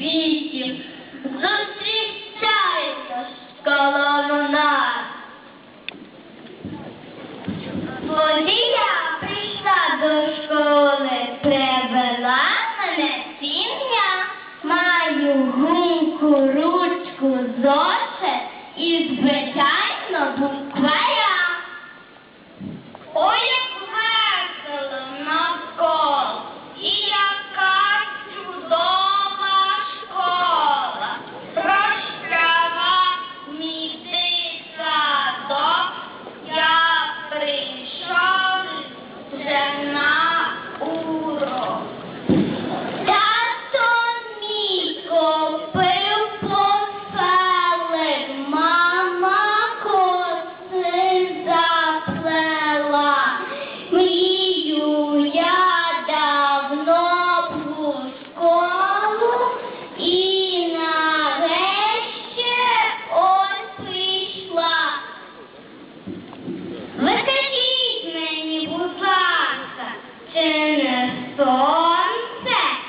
світів зустрічається колонна. Водія прийшла до школи, привела мене сім'я, маю гумку руку. І нарешті он прийшла. Викажіть мені, будь не сто?